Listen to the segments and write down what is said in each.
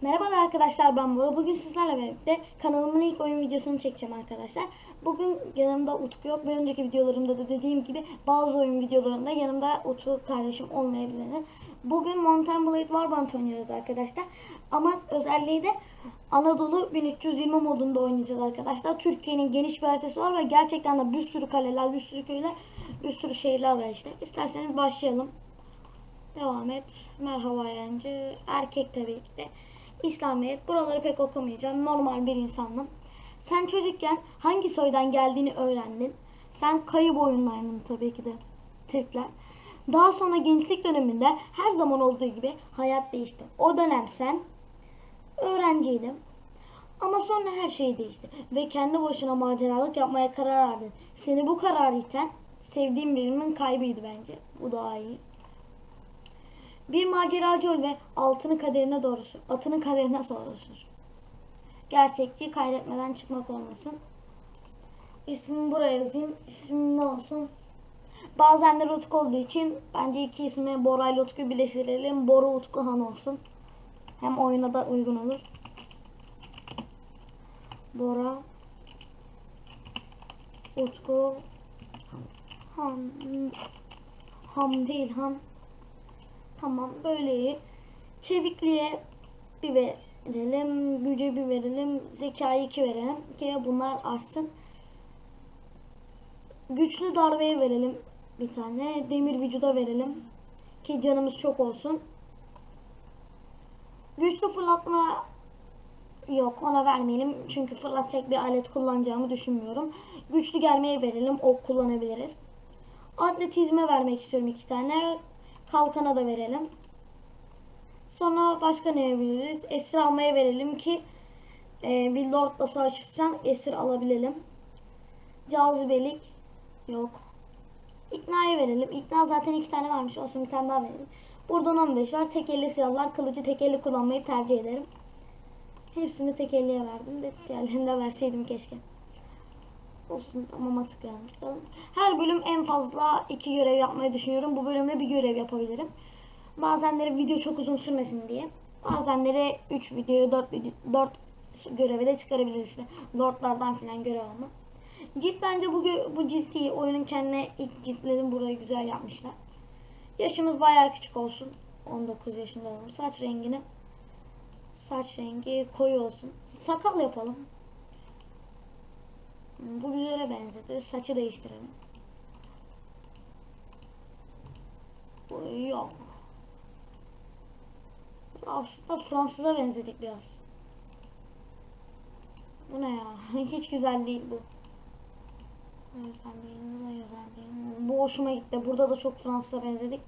Merhabalar arkadaşlar ben Bora. Bugün sizlerle birlikte kanalımın ilk oyun videosunu çekeceğim arkadaşlar. Bugün yanımda Utku yok. Bir önceki videolarımda da dediğim gibi bazı oyun videolarında yanımda Utku kardeşim olmayabilir. Bugün Mountain Blade Warband oynuyoruz arkadaşlar. Ama özelliği de Anadolu 1320 modunda oynayacağız arkadaşlar. Türkiye'nin geniş bir haritası var ve gerçekten de bir sürü kaleler, bir sürü köyler, bir sürü şehirler var işte. İsterseniz başlayalım. Devam et. Merhaba yancı. Erkek tabii ki de. İslamiyet. Buraları pek okumayacağım. Normal bir insanım. Sen çocukken hangi soydan geldiğini öğrendin. Sen kayı boyundaydın tabii ki de. Türkler. Daha sonra gençlik döneminde her zaman olduğu gibi hayat değişti. O dönem sen öğrenciydin. Ama sonra her şey değişti. Ve kendi başına maceralık yapmaya karar verdin. Seni bu karar iten sevdiğim birinin kaybıydı bence. Bu daha iyi. Bir maceracı ol ve altını kaderine doğru sür. Atını kaderine doğru sür. Gerçekçi kaydetmeden çıkmak olmasın. İsmimi buraya yazayım. İsmim ne olsun? Bazen de Utku olduğu için bence iki ismi Bora ile Utku birleştirelim. Bora Utku Han olsun. Hem oyuna da uygun olur. Bora Utku Han Ham değil Han Tamam böyle iyi. Çevikliğe bir verelim. Güce bir verelim. Zekayı iki verelim. Ki bunlar artsın. Güçlü darbeye verelim bir tane. Demir vücuda verelim. Ki canımız çok olsun. Güçlü fırlatma yok ona vermeyelim. Çünkü fırlatacak bir alet kullanacağımı düşünmüyorum. Güçlü gelmeye verelim. Ok kullanabiliriz. Atletizme vermek istiyorum iki tane. Kalkana da verelim. Sonra başka ne verebiliriz? Esir almaya verelim ki e, bir lordla savaşırsan esir alabilelim. Cazibelik yok. İkna'ya verelim. İkna zaten iki tane varmış. Olsun bir tane daha verelim. Buradan 15 var. Tek elle silahlar. Kılıcı tek elle kullanmayı tercih ederim. Hepsini tek elleye verdim. De diğerlerini de verseydim keşke. Olsun tamam tıklayalım tıklayalım. Her bölüm en fazla iki görev yapmayı düşünüyorum. Bu bölümde bir görev yapabilirim. Bazenleri video çok uzun sürmesin diye. Bazenleri 3 videoyu 4 video 4 göreve de çıkarabiliriz işte. Lordlardan filan görev alma. Cilt bence bu bu cilt iyi. Oyunun kendine ilk ciltlerini burayı güzel yapmışlar. Yaşımız bayağı küçük olsun. 19 yaşında olalım. Saç rengini saç rengi koyu olsun. Sakal yapalım. Bu güzele benzedi. Saçı değiştirelim. Bu yok. Aslında Fransız'a benzedik biraz. Bu ne ya? Hiç güzel değil bu. Güzel değil, bu da güzel değil. Bu hoşuma gitti. Burada da çok Fransız'a benzedik.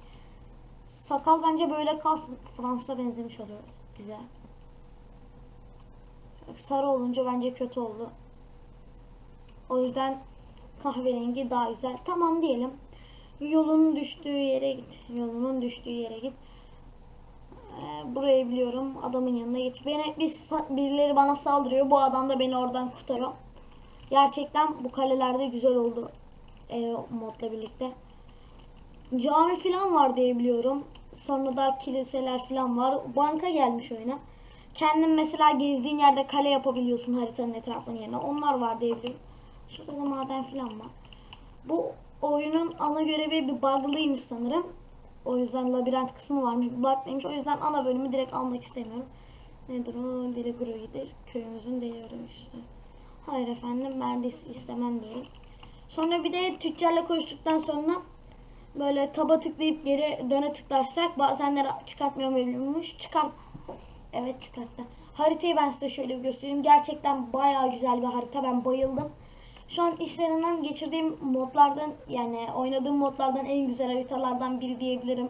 Sakal bence böyle kalsın. Fransız'a benzemiş oluyoruz. Güzel. Sarı olunca bence kötü oldu. O yüzden kahverengi daha güzel. Tamam diyelim. Yolunun düştüğü yere git. Yolunun düştüğü yere git. Ee, burayı biliyorum. Adamın yanına git. Beni biz birileri bana saldırıyor. Bu adam da beni oradan kurtarıyor. Gerçekten bu kalelerde güzel oldu. E, modla birlikte. Cami falan var diye biliyorum. Sonra da kiliseler falan var. Banka gelmiş oyuna. Kendin mesela gezdiğin yerde kale yapabiliyorsun haritanın etrafının yerine. Onlar var diye biliyorum. Şurada da maden falan var. Bu oyunun ana görevi bir bug'lıymış sanırım. O yüzden labirent kısmı varmış. Bir bug'lıymış. O yüzden ana bölümü direkt almak istemiyorum. Nedir o? Deli Groi'dir. Köyümüzün deli işte. Hayır efendim ben de istemem diyelim. Sonra bir de tüccarla konuştuktan sonra böyle taba tıklayıp geri döne tıklarsak bazenleri çıkartmıyor muymuş? Çıkart. Evet çıkarttı. Haritayı ben size şöyle göstereyim. Gerçekten bayağı güzel bir harita. Ben bayıldım. Şu an işlerinden geçirdiğim modlardan yani oynadığım modlardan en güzel haritalardan biri diyebilirim.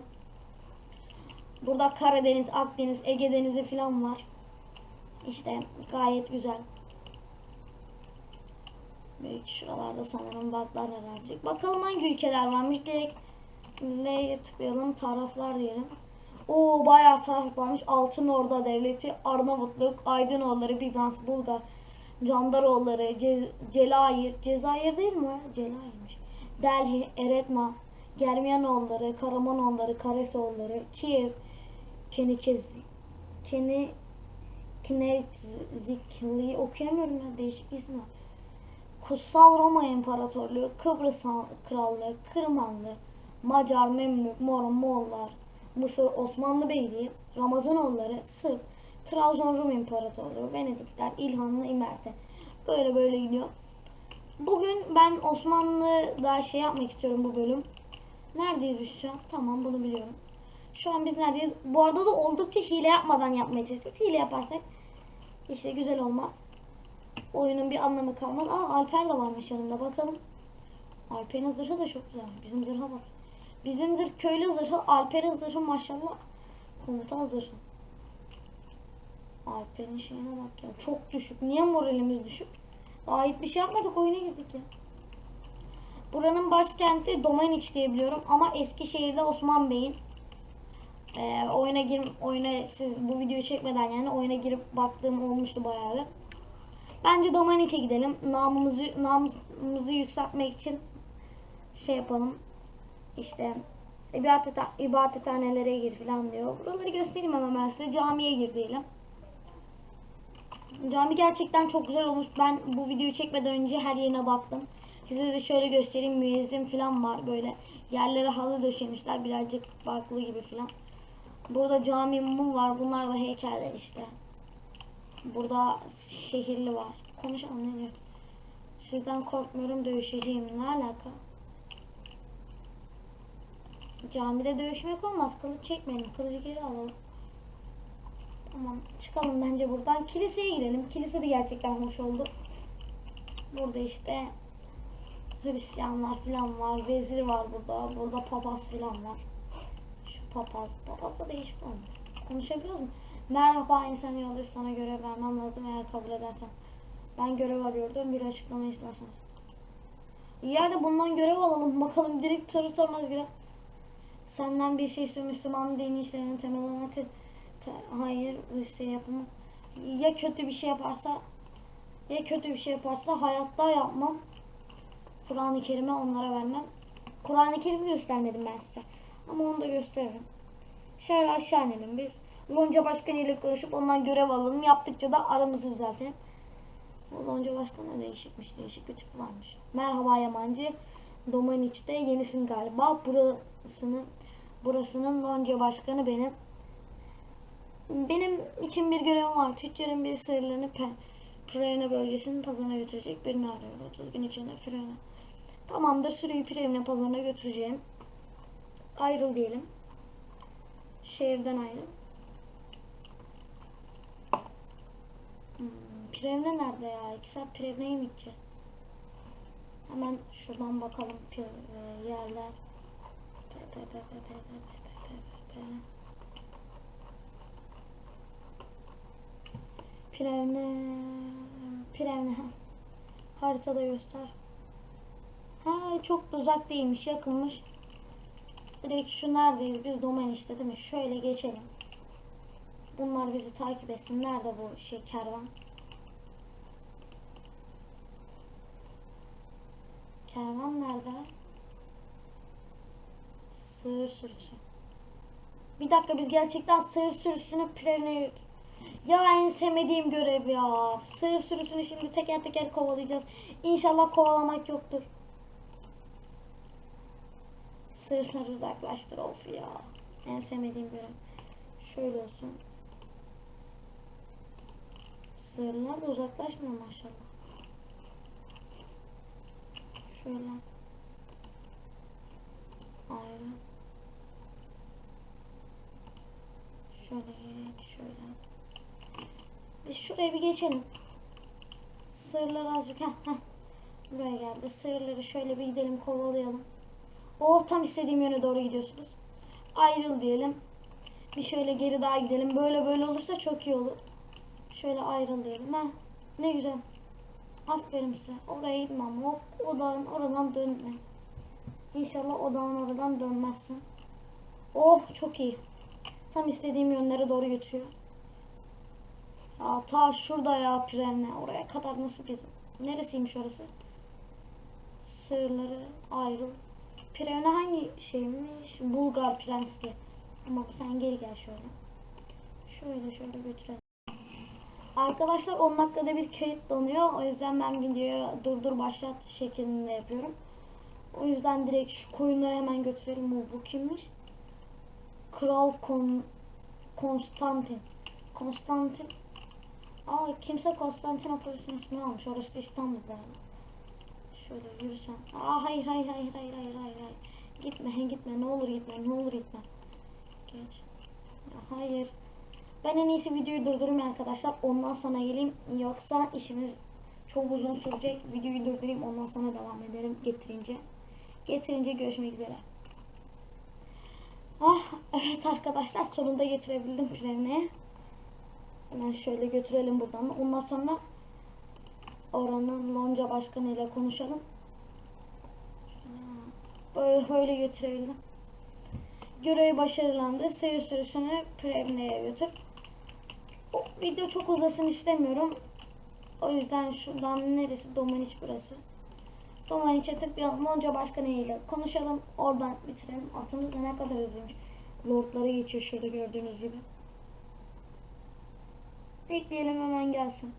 Burada Karadeniz, Akdeniz, Ege Denizi falan var. İşte gayet güzel. Belki şuralarda sanırım bug'lar herhalde. Bakalım hangi ülkeler varmış. Direkt L'ye tıklayalım. Taraflar diyelim. Oo bayağı taraf varmış. Altın Orda Devleti, Arnavutluk, Aydınoğulları, Bizans, Bulgar, Candaroğulları, Ce Cezayir, Cezayir değil mi? Cezayir'miş. Delhi, Eretna, Germiyanoğulları, Karamanoğulları, Karesoğulları, Kiev, Kenikez, Keni, Knezikli okuyamıyorum ya değişik ismi. Kutsal Roma İmparatorluğu, Kıbrıs Krallığı, Kırmanlı, Macar, Memlük, Mor, Moğollar, Mısır Osmanlı Beyliği, Ramazanoğulları, Sırp, Trabzon Rum İmparatorluğu, Venedikler, İlhanlı, İmerte. Böyle böyle gidiyor. Bugün ben Osmanlı'da şey yapmak istiyorum bu bölüm. Neredeyiz biz şu an? Tamam bunu biliyorum. Şu an biz neredeyiz? Bu arada da oldukça hile yapmadan yapmaya çalışacağız. Hile yaparsak işte güzel olmaz. Oyunun bir anlamı kalmaz. Aa Alper de varmış yanımda bakalım. Alper'in zırhı da çok güzel. Bizim zırha bak. Bizim zırh köylü zırhı, Alper'in zırhı maşallah komutan zırhı. Alper'in şeyine bak ya. Çok düşük. Niye moralimiz düşük? Daha hiçbir şey yapmadık oyuna girdik ya. Buranın başkenti Domaniç diye biliyorum ama Eskişehir'de Osman Bey'in e, oyuna gir oyuna siz bu videoyu çekmeden yani oyuna girip baktığım olmuştu bayağı bir. Bence Domaniç'e gidelim. Namımızı namımızı yükseltmek için şey yapalım. İşte ibadet ibadethanelere gir falan diyor. Buraları göstereyim hemen ben size. Camiye gir diyelim. Cami gerçekten çok güzel olmuş. Ben bu videoyu çekmeden önce her yerine baktım. Size de şöyle göstereyim. Müezzin falan var böyle. Yerlere halı döşemişler. Birazcık farklı gibi falan. Burada cami mum var. Bunlar da heykeller işte. Burada şehirli var. Konuşalım ne diyor? Sizden korkmuyorum dövüşeceğim. Ne alaka? Camide dövüşmek olmaz. Kılıç çekmeyelim. Kılıcı geri alalım. Tamam. Çıkalım bence buradan. Kiliseye girelim. Kilise de gerçekten hoş oldu. Burada işte Hristiyanlar falan var. Vezir var burada. Burada papaz falan var. Şu papaz. Papaz da değişik olmuş. Konuşabiliyor mu? Merhaba insan yoldaş sana görev vermem lazım eğer kabul edersen. Ben görev arıyordum. Bir açıklama isterseniz. Ya da bundan görev alalım. Bakalım direkt soru sormaz görev. Senden bir şey istiyor Müslüman dini işlerinin temel olarak hayır bir şey yapamam. Ya kötü bir şey yaparsa ya kötü bir şey yaparsa hayatta yapmam. Kur'an-ı Kerim'i onlara vermem. Kur'an-ı Kerim'i göstermedim ben size. Ama onu da gösteririm. Şöyle aşağı inelim biz. Lonca Başkanı ile konuşup ondan görev alalım. Yaptıkça da aramızı düzeltelim. Bu Lonca Başkanı değişikmiş. Değişik bir tip varmış. Merhaba Yamancı. Domaniç'te yenisin galiba. Burasının burasının Lonca Başkanı benim. Benim için bir görevim var. Tüccarın bir sırlarını pe Pirene bölgesinin pazarına götürecek birini arıyor. 30 gün içinde Pirene. Tamamdır. Sürüyü Pirene pazarına götüreceğim. Ayrıl diyelim. Şehirden ayrıl. Hmm, Pirevne nerede ya? İki saat Pirevne'ye mi gideceğiz? Hemen şuradan bakalım e, yerler. Pe, pe, pe, pe, pe, pe, pe, pe, pe, Pirevne Pirevne ha. Haritada göster. Ha çok uzak değilmiş yakınmış. Direkt şu neredeyiz biz domen işte değil mi? Şöyle geçelim. Bunlar bizi takip etsin. Nerede bu şey kervan? Kervan nerede? Sığır sürüsü. Bir dakika biz gerçekten sığır sürüsünü Pirevne'ye ya en sevmediğim görev ya. Sığır sürüsünü şimdi teker teker kovalayacağız. İnşallah kovalamak yoktur. Sığırlar uzaklaştır of ya. En sevmediğim görev. Şöyle olsun. Sığırlar uzaklaşmıyor maşallah. Şöyle. Ayrı. Şöyle şöyle. Biz şuraya bir geçelim. Sığırlar azıcık. Heh, heh. Buraya geldi. Sığırları şöyle bir gidelim kovalayalım. Oh tam istediğim yöne doğru gidiyorsunuz. Ayrıl diyelim. Bir şöyle geri daha gidelim. Böyle böyle olursa çok iyi olur. Şöyle ayrıl diyelim. Heh. Ne güzel. Aferin size. Oraya gitmem. Hop odağın oradan dönme. İnşallah odağın oradan dönmezsin. Oh çok iyi. Tam istediğim yönlere doğru götürüyor. Ya ta şurada ya Piremne. Oraya kadar nasıl bizim? Neresiymiş orası? Sığırları ayrıl. Piremne hangi şeymiş? Bulgar prensli. Ama sen geri gel şöyle. Şöyle şöyle götürelim. Arkadaşlar 10 dakikada bir kayıt donuyor. O yüzden ben videoyu durdur başlat şeklinde yapıyorum. O yüzden direkt şu koyunları hemen götürelim. Bu, bu kimmiş? Kral Kon Konstantin. Konstantin. Aa kimse Konstantinopolis'in ismini almış. Orası da İstanbul'da. Şöyle yürüsen. Aa hayır hayır hayır hayır hayır hayır. hayır. Gitme gitme ne olur gitme ne olur gitme. Geç. Hayır. Ben en iyisi videoyu durdurayım arkadaşlar. Ondan sonra geleyim. Yoksa işimiz çok uzun sürecek. Videoyu durdurayım. Ondan sonra devam edelim getirince. Getirince görüşmek üzere. Ah evet arkadaşlar sonunda getirebildim Pirene'ye. Hemen şöyle götürelim buradan. Ondan sonra oranın lonca başkanı ile konuşalım. Böyle, böyle götürebildim. Görevi başarılandı. Seyir sürüsünü Pirene'ye götür. O video çok uzasın istemiyorum. O yüzden şuradan neresi? Domaniç burası. Domaniç'e tıklayalım. Lonca başkanı ile konuşalım. Oradan bitirelim. Atımız ne kadar hızlıymış. Lordları geçiyor şurada gördüğünüz gibi. Bekleyelim hemen gelsin.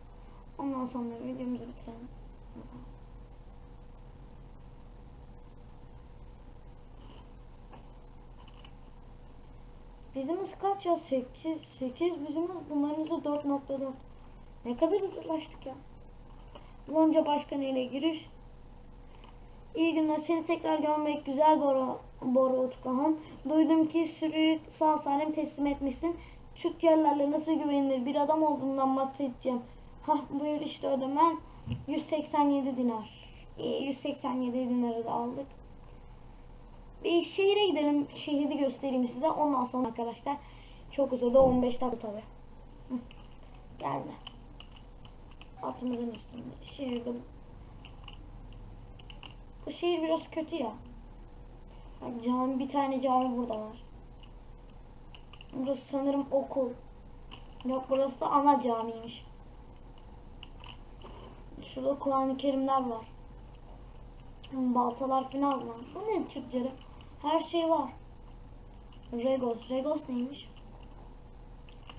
Ondan sonra videomuzu bitirelim. Bizim hız kaç ya? 8, 8 bizim hız. Bunların hızı 4.4. Ne kadar hızlılaştık ya. Lonca başkanı ile giriş. İyi günler. Seni tekrar görmek güzel Bora, Bora Utkahan. Duydum ki sürüyü sağ salim teslim etmişsin. Tüccarlarla nasıl güvenilir bir adam olduğundan bahsedeceğim. Hah buyur işte ödemen 187 dinar. İyi 187 dinarı da aldık. Bir şehire gidelim. Şehri göstereyim size. Ondan sonra arkadaşlar çok uzadı. 15 dakika tabi. Geldi. Atımızın üstünde. Şehirde bu şehir biraz kötü ya. Cami bir tane cami burada var. Burası sanırım okul. Yok burası da ana camiymiş. Şurada Kur'an-ı Kerimler var. Baltalar falan var. Bu ne tüccarı? Her şey var. Regos. Regos neymiş?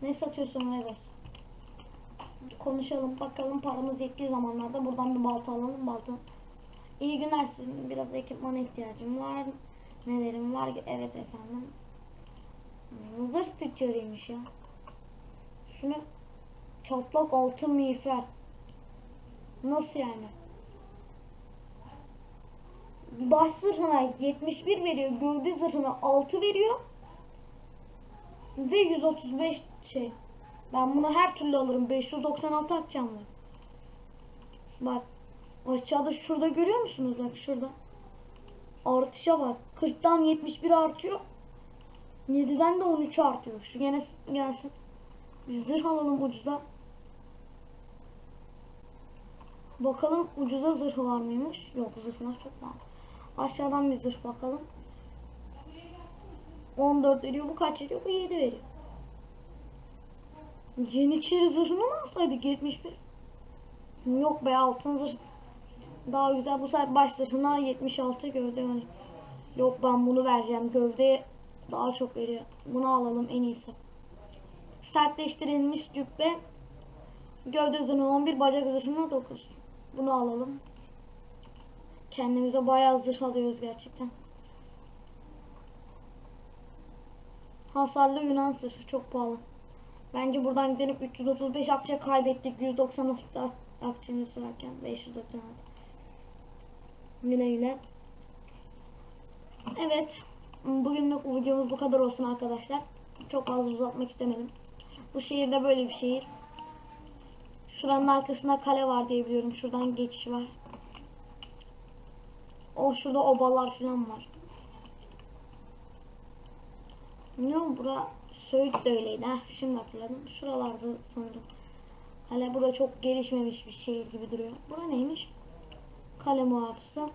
Ne satıyorsun Regos? Konuşalım bakalım paramız yettiği zamanlarda buradan bir balta alalım. Balta İyi günler sizin biraz ekipmana ihtiyacım var. Nelerim var? Evet efendim. Zırh tüccarıymış ya. Şunu çatlak altın miğfer. Nasıl yani? Baş zırhına 71 veriyor. Gövde zırhına 6 veriyor. Ve 135 şey. Ben bunu her türlü alırım. 596 atacağım ben. Bak Aşağıda şurada görüyor musunuz? Bak şurada. Artışa bak. 40'tan 71 artıyor. 7'den de 13 artıyor. Şu gene gelsin. Bir zırh alalım ucuza. Bakalım ucuza zırhı var mıymış? Yok zırhına çok var. Aşağıdan bir zırh bakalım. 14 veriyor. Bu kaç veriyor? Bu 7 veriyor. Yeniçeri zırhını mı alsaydık 71? Yok be altın zırh daha güzel. Bu sefer baş zırhına 76 gövde yani. Yok ben bunu vereceğim. Gövde daha çok veriyor. Bunu alalım en iyisi. Sertleştirilmiş cübbe. Gövde zırhına 11, bacak zırhına 9. Bunu alalım. Kendimize bayağı zırh alıyoruz gerçekten. Hasarlı Yunan zırhı çok pahalı. Bence buradan gidelim 335 akçe kaybettik. 196 akçemiz varken 596. Güle güle. Evet. Bugünlük videomuz bu kadar olsun arkadaşlar. Çok fazla uzatmak istemedim. Bu şehirde böyle bir şehir. Şuranın arkasında kale var diye biliyorum. Şuradan geçiş var. O şurada obalar falan var. Ne o bura? Söğüt de öyleydi. Heh, şimdi hatırladım. Şuralarda sanırım. Hala burada çok gelişmemiş bir şehir gibi duruyor. Bura neymiş? Kale muhafızı.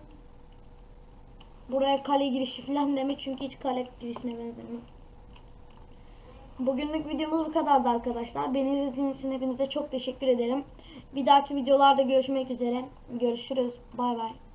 Buraya kale girişi falan deme çünkü hiç kale girişine benzemiyor. Bugünlük videomuz bu kadardı arkadaşlar. Beni izlediğiniz için hepinize çok teşekkür ederim. Bir dahaki videolarda görüşmek üzere. Görüşürüz. Bay bay.